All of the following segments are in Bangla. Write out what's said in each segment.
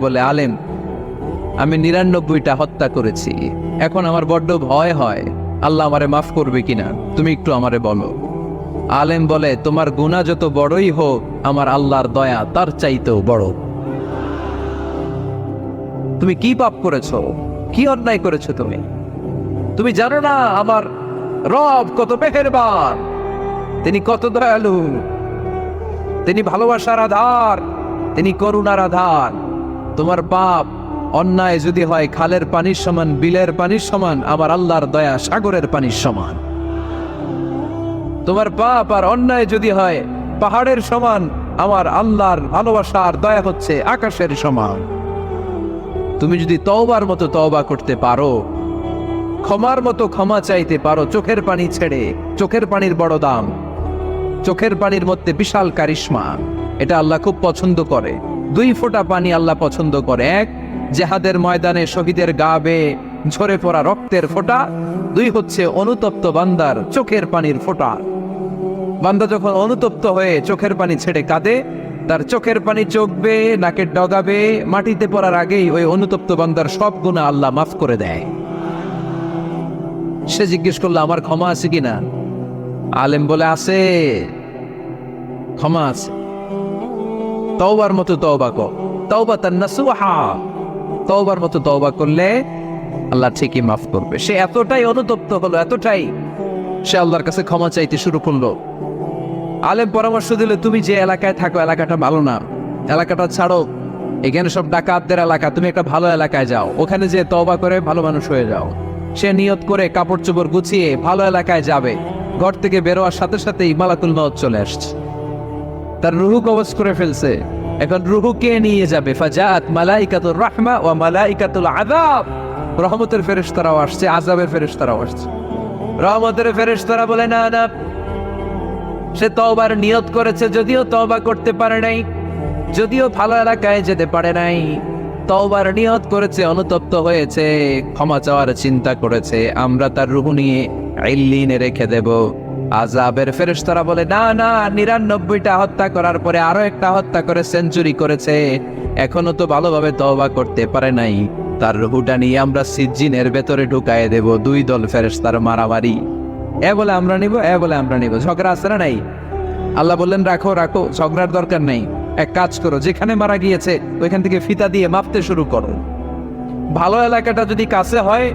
বলে, আলেম, আমি নিরানব্বইটা হত্যা করেছি। এখন আমার বড্ড ভয় হয়। আল্লাহ আমারে মাফ করবে কিনা? তুমি একটু আমারে বলো। আলেম বলে, তোমার গুণা যত বড়ই হোক, আমার আল্লাহর দয়া তার চাইতেও বড়। তুমি কি পাপ করেছ? কি অন্যায় করেছ তুমি? তুমি জানো না আমার রব কত মেহেরবান। তিনি কত দয়ালু। তিনি ভালোবাসার আধার। তিনি করুণার আধার তোমার পাপ, অন্যায় যদি হয়, খালের পানির সমান, বিলের পানির সমান আমার আল্লাহর দয়া সাগরের পানির সমান। তোমার পাপ আর অন্যায় যদি হয়, পাহাড়ের সমান, আমার আল্লাহর ভালোবাসার দয়া হচ্ছে আকাশের সমান। তুমি যদি তওবার মতো তওবা করতে পারো, ক্ষমার মতো ক্ষমা চাইতে পারো, চোখের পানি ছেড়ে, চোখের পানির বড় দাম, চোখের পানির মধ্যে বিশাল কারিশমা, এটা আল্লাহ খুব পছন্দ করে। দুই ফোঁটা পানি আল্লাহ পছন্দ করে। এক, জেহাদের ময়দানে শহীদের গা বেয়ে ঝরে পড়া রক্তের ফোঁটা। দুই হচ্ছে অনুতপ্ত বান্দার চোখের পানির ফোঁটা। বান্দা যখন অনুতপ্ত হয়ে চোখের পানি ছেড়ে কাঁদে, তার চোখের পানি চোখবে, নাকের ডগাবে, মাটিতে পড়ার আগেই ওই অনুতপ্ত বান্দার সব গুণা আল্লাহ মাফ করে দেয়। সে জিজ্ঞেস করল, আমার ক্ষমা আছে কিনা? আলেম বলে, আছে। ক্ষমা আছে। তওবার মতো তওবা কর। তওবা তার নাসুহা তওবার মতো তওবা করলে আল্লাহ ঠিকই মাফ করবে। সে এতটাই অনুতপ্ত হলো, এতটাই সে আল্লাহর কাছে ক্ষমা চাইতে শুরু করল। আলেম পরামর্শ দিলে তুমি যে এলাকায় থাকো, এলাকাটা ভালো না। এলাকাটা ছাড়ো। এখানে সব ডাকাতদের এলাকা, তুমি একটা ভালো এলাকায় যাও। ওখানে যে তওবা করে ভালো মানুষ হয়ে যাও। সে নিয়ত করে কাপড় চোপড় গুছিয়ে ভালো এলাকায় যাবে। ঘর থেকে বেরোয়ার সাথে সাথেই মালাকুল মত চলে আসছে। তার রুহু কবজ করে ফেলছে। এখন রুহু কে নিয়ে যাবে? ফাজাত, মালাইকাতুর রাহমা ওয়া মালাইকাতুল আযাব। রহমতের ফেরেশতারাও আসছে, আযাবের ফেরেশতারাও আসছে। রহমতের ফেরেশতারা বলে, না না, সে তওবার নিয়ত করেছে, যদিও তওবা করতে পারে নাই, যদিও ভালো এলাকায় যেতে পারে নাই। তওবার নিয়ত করেছে, অনুতপ্ত হয়েছে, ক্ষমা চাওয়ার চিন্তা করেছে, আমরা তার রুহু নিয়ে আইল্লিনে রেখে দেব। আজাবের ফেরেশতারা বলে, না না, নিরানব্বইটা হত্যা করার পরে আরও একটা হত্যা করে সেঞ্চুরি করেছে। এখনও তো ভালোভাবে তওবা করতে পারে নাই। তার রুহুটা নিয়ে আমরা সিজ্জিনের ভেতরে ঢুকায় দেব, দুই দল ফেরেশতার মারামারি। এ বলে আমরা নিব, এ বলে আমরা নিব। ঝগড়া আছে না নাই? আল্লাহ বললেন, রাখো রাখো, ঝগড়ার দরকার নেই। এক কাজ করো, যেখানে মারা গিয়েছে, ওইখান থেকে ফিতা দিয়ে মাপতে শুরু করো। ভালো এলাকাটা যদি কাছে হয়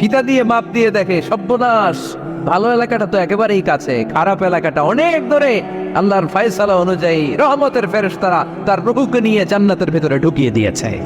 ফিতা দিয়ে, মাপ দিয়ে দেখে সর্বনাশ ভালো এলাকাটা তো একেবারেই কাছে, খারাপ এলাকাটা অনেক দূরে। আল্লাহর ফয়সালা অনুযায়ী রহমতের ফেরেশতারা তার রুহুকে নিয়ে জান্নাতের ভেতরে ঢুকিয়ে দিয়েছে।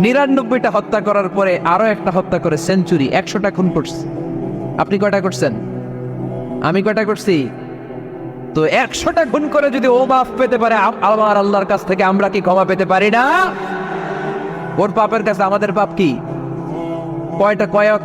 নিরানব্বইটা হত্যা করার পরে আরও একটা হত্যা করে সেঞ্চুরি, একশোটা খুন করছে। আপনি কয়টা করছেন? আমি কয়টা করছি? তো একশোটা খুন করে যদি ও মাফ পেতে পারে, আম- আমার আল্লাহর কাছ থেকে আমরা কি ক্ষমা পেতে পারি না? ওর পাপের কাছে আমাদের পাপ কি? কয়টা কয়েক